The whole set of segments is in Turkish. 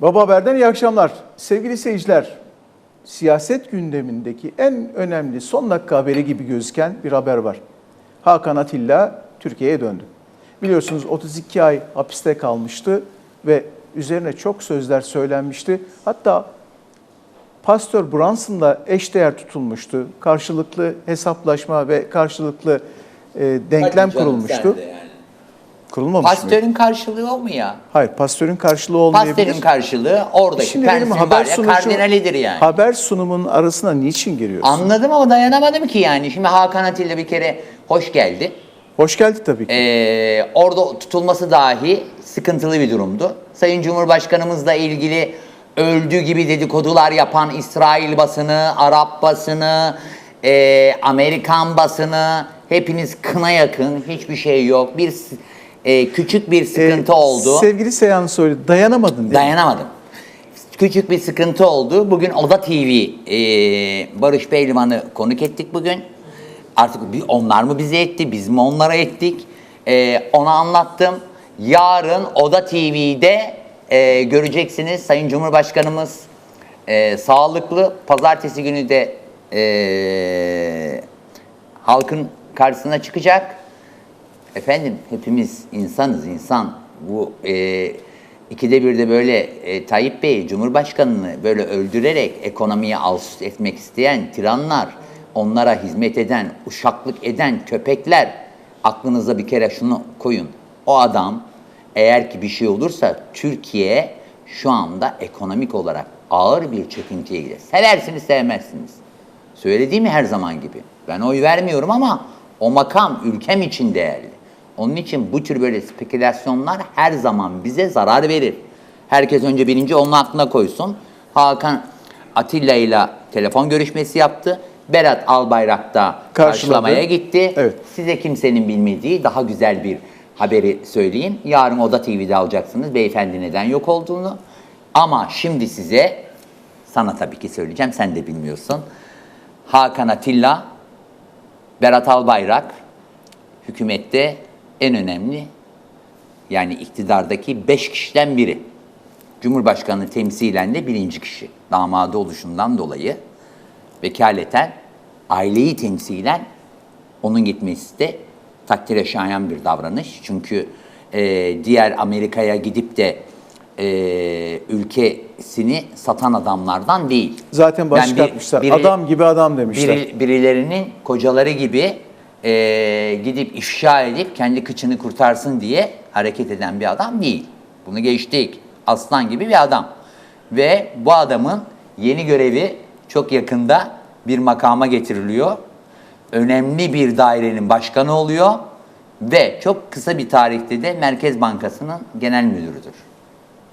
Baba Haber'den iyi akşamlar. Sevgili seyirciler, siyaset gündemindeki en önemli son dakika haberi gibi gözüken bir haber var. Hakan Atilla Türkiye'ye döndü. Biliyorsunuz 32 ay hapiste kalmıştı ve üzerine çok sözler söylenmişti. Hatta Pastör Brunson'la eşdeğer tutulmuştu. Karşılıklı hesaplaşma ve karşılıklı e, denklem kurulmuştu. de mıydı? Pastörün karşılığı o mu ya? Hayır, pastörün karşılığı olmayabilir. Pastörün karşılığı oradaki Şimdi benim haber sunucu, kardinalidir yani. haber sunumunun arasına niçin giriyorsun? Anladım ama dayanamadım ki yani. Şimdi Hakan Atilla bir kere hoş geldi. Hoş geldi tabii ki. Ee, orada tutulması dahi sıkıntılı bir durumdu. Sayın Cumhurbaşkanımızla ilgili öldü gibi dedikodular yapan İsrail basını, Arap basını, e, Amerikan basını hepiniz kına yakın, hiçbir şey yok. Bir e, küçük bir sıkıntı Ee, oldu. Sevgili Seyhan Soylu dayanamadın değil mi? Dayanamadım. Küçük bir sıkıntı oldu. Bugün Oda TV e, Barış Pehlivan'ı konuk ettik bugün. Artık bir onlar mı bize etti, biz mi onlara ettik? E, ona anlattım. Yarın Oda TV'de e, göreceksiniz Sayın Cumhurbaşkanımız e, sağlıklı. Pazartesi günü de e, halkın karşısına çıkacak. Efendim hepimiz insanız insan. Bu e, ikide bir de böyle e, Tayyip Bey Cumhurbaşkanını böyle öldürerek ekonomiyi alt etmek isteyen tiranlar, onlara hizmet eden, uşaklık eden köpekler aklınıza bir kere şunu koyun. O adam eğer ki bir şey olursa Türkiye şu anda ekonomik olarak ağır bir çöküntüye gider. Seversiniz sevmezsiniz. Söylediğimi her zaman gibi. Ben oy vermiyorum ama o makam ülkem için değerli. Onun için bu tür böyle spekülasyonlar her zaman bize zarar verir. Herkes önce birinci onun aklına koysun. Hakan Atilla ile telefon görüşmesi yaptı. Berat Albayrak da Karşıladı. karşılamaya gitti. Evet. Size kimsenin bilmediği daha güzel bir haberi söyleyeyim. Yarın Oda TV'de alacaksınız beyefendi neden yok olduğunu. Ama şimdi size, sana tabii ki söyleyeceğim, sen de bilmiyorsun. Hakan Atilla, Berat Albayrak, hükümette en önemli, yani iktidardaki beş kişiden biri. Cumhurbaşkanı temsilen de birinci kişi. Damadı oluşundan dolayı vekaleten aileyi temsilen onun gitmesi de takdire şayan bir davranış. Çünkü e, diğer Amerika'ya gidip de e, ülkesini satan adamlardan değil. Zaten bir- başlatmışlar. biri- adam gibi adam demişler. biri- birilerinin kocaları gibi e, gidip ifşa edip kendi kıçını kurtarsın diye hareket eden bir adam değil. Bunu geçtik. Aslan gibi bir adam. Ve bu adamın yeni görevi çok yakında bir makama getiriliyor. Önemli bir dairenin başkanı oluyor ve çok kısa bir tarihte de Merkez Bankası'nın genel müdürüdür.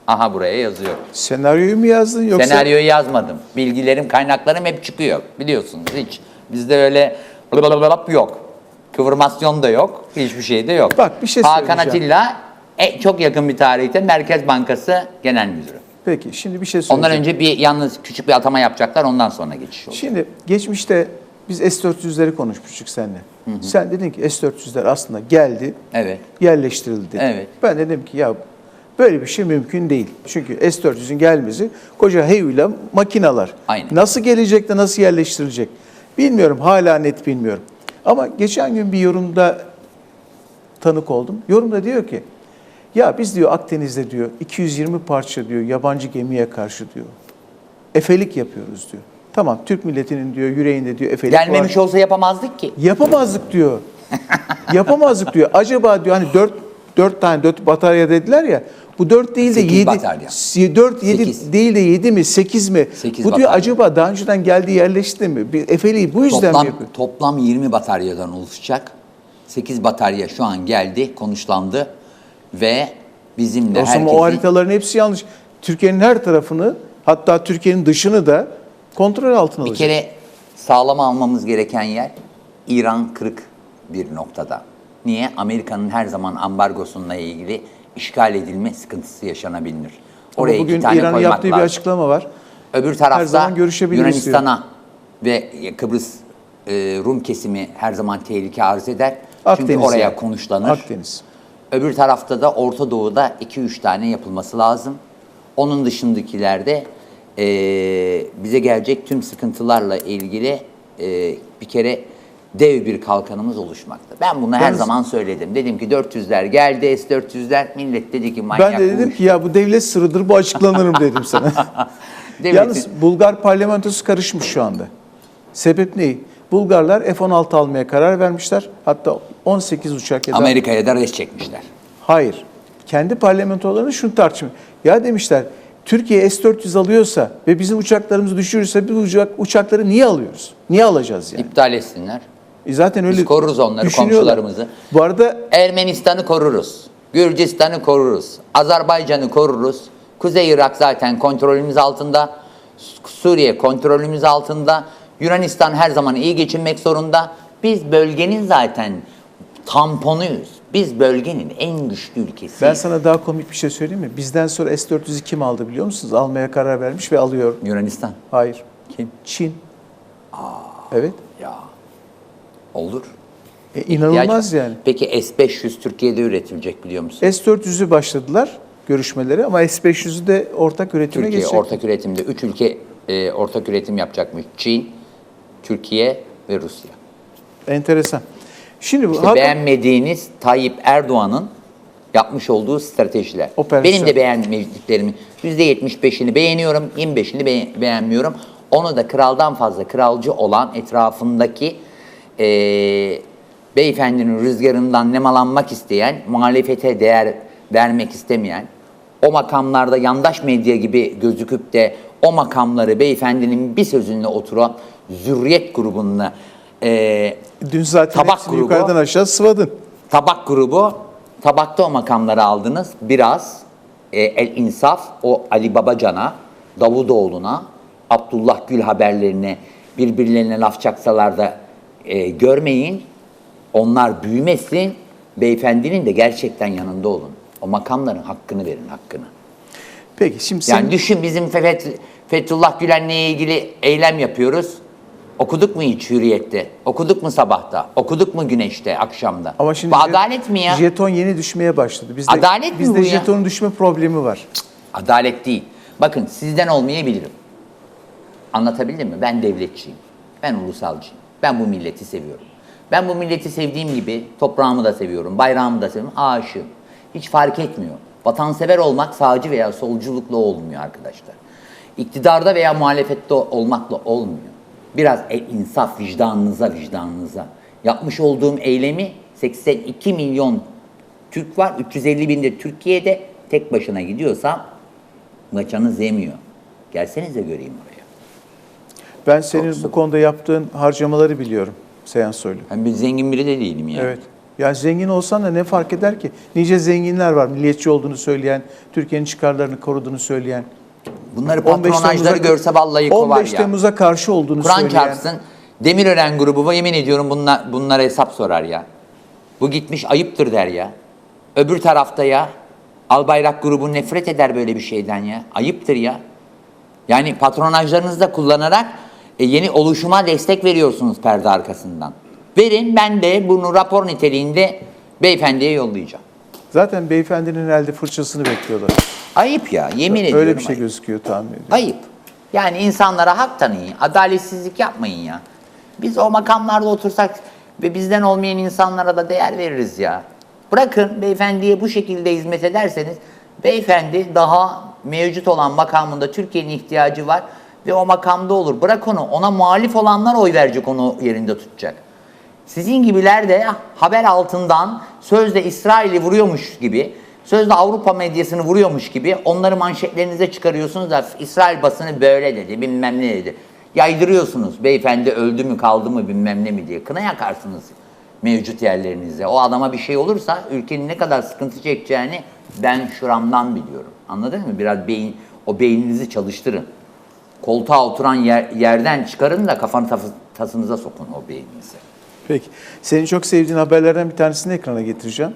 Aha buraya yazıyor. Senaryoyu mu yazdın yoksa? Senaryoyu yazmadım. Bilgilerim, kaynaklarım hep çıkıyor. Biliyorsunuz hiç. Bizde öyle yok. Kıvırmasyon da yok. Hiçbir şey de yok. Bak, bir şey Hakan söyleyeceğim. Atilla e, çok yakın bir tarihte Merkez Bankası Genel Müdürü. Peki şimdi bir şey söyleyeceğim. Ondan önce bir yalnız küçük bir atama yapacaklar. Ondan sonra geçiş olacak. Şimdi geçmişte biz S-400'leri konuşmuştuk seninle. Sen dedin ki S-400'ler aslında geldi, Evet. yerleştirildi. dedin. Evet. Ben dedim ki ya böyle bir şey mümkün değil. Çünkü S-400'ün gelmesi koca heyula makinalar. Aynen. Nasıl gelecek de nasıl yerleştirilecek? Bilmiyorum, hala net bilmiyorum. Ama geçen gün bir yorumda tanık oldum. Yorumda diyor ki, ya biz diyor Akdeniz'de diyor 220 parça diyor yabancı gemiye karşı diyor. Efelik yapıyoruz diyor. Tamam Türk milletinin diyor yüreğinde diyor efelik Gelmemiş var. olsa yapamazdık ki. Yapamazdık diyor. Yapamazdık diyor. Acaba diyor hani dört, dört tane dört batarya dediler ya. Bu dört değil de Sekiz yedi. batarya. si- Dört yedi Sekiz. değil de yedi mi sekiz mi? Sekiz Bu diyor batarya. acaba daha önceden geldi yerleşti mi? Bir efeliği bu yüzden mi Toplam, yapıyor? toplam 20 bataryadan oluşacak. 8 batarya şu an geldi, konuşlandı ve bizimle O zaman o herkesin... haritaların hepsi yanlış. Türkiye'nin her tarafını hatta Türkiye'nin dışını da kontrol altına Bir alacak. kere sağlam almamız gereken yer İran kırık bir noktada. Niye? Amerika'nın her zaman ambargosunla ilgili işgal edilme sıkıntısı yaşanabilir. Ama Oraya bugün iki tane İran'ın yaptığı bir lazım. açıklama var. Öbür tarafta. Yunanistan'a ve Kıbrıs e, Rum kesimi her zaman tehlike arz eder. Çünkü Akdeniz oraya yani. konuşlanır. Akdeniz. Öbür tarafta da Orta Doğu'da 2-3 tane yapılması lazım. Onun dışındakilerde e, bize gelecek tüm sıkıntılarla ilgili e, bir kere dev bir kalkanımız oluşmakta. Ben bunu her Yalnız- zaman söyledim. Dedim ki 400'ler geldi, S-400'ler. Millet dedi ki manyak Ben de dedim bu ki ya bu devlet sırrıdır bu açıklanır mı dedim sana. Devletin- Yalnız Bulgar parlamentosu karışmış şu anda. Sebep ne? Bulgarlar F-16 almaya karar vermişler. Hatta 18 uçak ya da... Amerika'ya da res çekmişler. Hayır. Kendi parlamentolarını şunu tartışıyor. Ya demişler Türkiye S-400 alıyorsa ve bizim uçaklarımızı düşürürse biz uçak, uçakları niye alıyoruz? Niye alacağız yani? İptal etsinler. E zaten öyle Biz koruruz onları, komşularımızı. Bu arada Ermenistan'ı koruruz. Gürcistan'ı koruruz. Azerbaycan'ı koruruz. Kuzey Irak zaten kontrolümüz altında. Suriye kontrolümüz altında. Yunanistan her zaman iyi geçinmek zorunda. Biz bölgenin zaten tamponuyuz. Biz bölgenin en güçlü ülkesiyiz. ben sana daha komik bir şey söyleyeyim mi? Bizden sonra S-400'ü kim aldı biliyor musunuz? Almaya karar vermiş ve alıyor. Yunanistan. Hayır. Kim? Çin. Evet. Ya. Olur. E, inanılmaz yani. Peki S-500 Türkiye'de üretilecek biliyor musun? S-400'ü başladılar görüşmeleri ama S-500'ü de ortak üretime Türkiye geçecek. ortak üretimde 3 ülke e, ortak üretim yapacakmış. Çin, Türkiye ve Rusya. Enteresan. Şimdi bu İşte Hakan- beğenmediğiniz Tayyip Erdoğan'ın yapmış olduğu stratejiler. Operasyon. Benim de beğenmediklerimin %75'ini beğeniyorum, 25'ini be- beğenmiyorum. Onu da kraldan fazla kralcı olan etrafındaki e, beyefendinin rüzgarından nemalanmak isteyen, muhalefete değer vermek istemeyen, o makamlarda yandaş medya gibi gözüküp de o makamları beyefendinin bir sözünle oturan zürriyet grubuna e, Dün zaten Tabak grubu. yukarıdan aşağı sıvadın. Tabak grubu, tabakta o makamları aldınız. Biraz e, El İnsaf, o Ali Babacan'a, Davutoğlu'na, Abdullah Gül haberlerine birbirlerine laf çaksalar da e, görmeyin. Onlar büyümesin. Beyefendinin de gerçekten yanında olun. O makamların hakkını verin, hakkını. Peki şimdi sen Yani düşün bizim Feth- Fethullah Gülen'le ilgili eylem yapıyoruz. Okuduk mu hiç hürriyette? Okuduk mu sabahta? Okuduk mu güneşte, akşamda? ama şimdi bu adalet mi ya? Jeton yeni düşmeye başladı. Bizde, Adalet mi bizde bu ya? jetonun düşme problemi var. Adalet değil. Bakın sizden olmayabilirim. Anlatabildim mi? Ben devletçiyim. Ben ulusalcıyım. Ben bu milleti seviyorum. Ben bu milleti sevdiğim gibi toprağımı da seviyorum, bayrağımı da seviyorum, aşığım. Hiç fark etmiyor. Vatansever olmak sağcı veya solculukla olmuyor arkadaşlar. İktidarda veya muhalefette olmakla olmuyor. Biraz el insaf vicdanınıza vicdanınıza. Yapmış olduğum eylemi 82 milyon Türk var, 350 bin de Türkiye'de tek başına gidiyorsam maçanız yemiyor. Gelsenize göreyim oraya. Ben senin bu konuda yaptığın harcamaları biliyorum Seyhan Soylu. Ben bir zengin biri de değilim yani. Evet. Yani zengin olsan da ne fark eder ki? Nice zenginler var. Milliyetçi olduğunu söyleyen, Türkiye'nin çıkarlarını koruduğunu söyleyen. Bunları 15 patronajları görse vallahi kovar 15 ya. Temmuz'a karşı olduğunu Kur'an söyleyen. çarpsın. Demirören grubu yemin ediyorum bunlar, bunlara hesap sorar ya. Bu gitmiş ayıptır der ya. Öbür tarafta ya. Albayrak grubu nefret eder böyle bir şeyden ya. Ayıptır ya. Yani patronajlarınızı da kullanarak e, yeni oluşuma destek veriyorsunuz perde arkasından. Verin ben de bunu rapor niteliğinde beyefendiye yollayacağım. Zaten beyefendinin elde fırçasını bekliyorlar. Ayıp ya yemin ediyorum. Öyle bir şey ayıp. gözüküyor tahmin ediyorum. Ayıp. Yani insanlara hak tanıyın. Adaletsizlik yapmayın ya. Biz o makamlarda otursak ve bizden olmayan insanlara da değer veririz ya. Bırakın beyefendiye bu şekilde hizmet ederseniz beyefendi daha mevcut olan makamında Türkiye'nin ihtiyacı var ve o makamda olur. Bırak onu. Ona muhalif olanlar oy verecek onu yerinde tutacak. Sizin gibiler de haber altından sözde İsrail'i vuruyormuş gibi, sözde Avrupa medyasını vuruyormuş gibi onları manşetlerinize çıkarıyorsunuz da İsrail basını böyle dedi, bilmem ne dedi. Yaydırıyorsunuz beyefendi öldü mü kaldı mı bilmem ne mi diye. Kına yakarsınız mevcut yerlerinize. O adama bir şey olursa ülkenin ne kadar sıkıntı çekeceğini ben şuramdan biliyorum. Anladın mı? Biraz beyin, o beyninizi çalıştırın. Koltuğa oturan yer- yerden çıkarın da kafanı tasınıza sokun o beyninizi. Peki. Senin çok sevdiğin haberlerden bir tanesini ekrana getireceğim.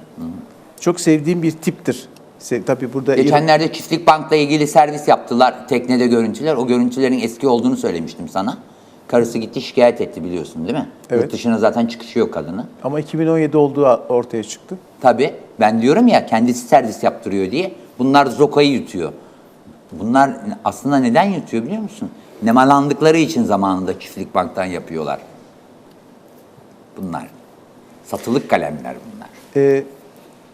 Çok sevdiğim bir tiptir. Se- Tabii burada Geçenlerde Çiftlik Bank'la ilgili servis yaptılar. Teknede görüntüler. O görüntülerin eski olduğunu söylemiştim sana. Karısı gitti şikayet etti biliyorsun değil mi? Evet. Yurt dışına zaten çıkışı yok kadını. ama 2017 olduğu ortaya çıktı. Tabii ben diyorum ya kendisi servis yaptırıyor diye. Bunlar zokayı yutuyor. Bunlar aslında neden yatıyor biliyor musun? Nemalandıkları için zamanında çiftlik banktan yapıyorlar. Bunlar. Satılık kalemler bunlar. Ee,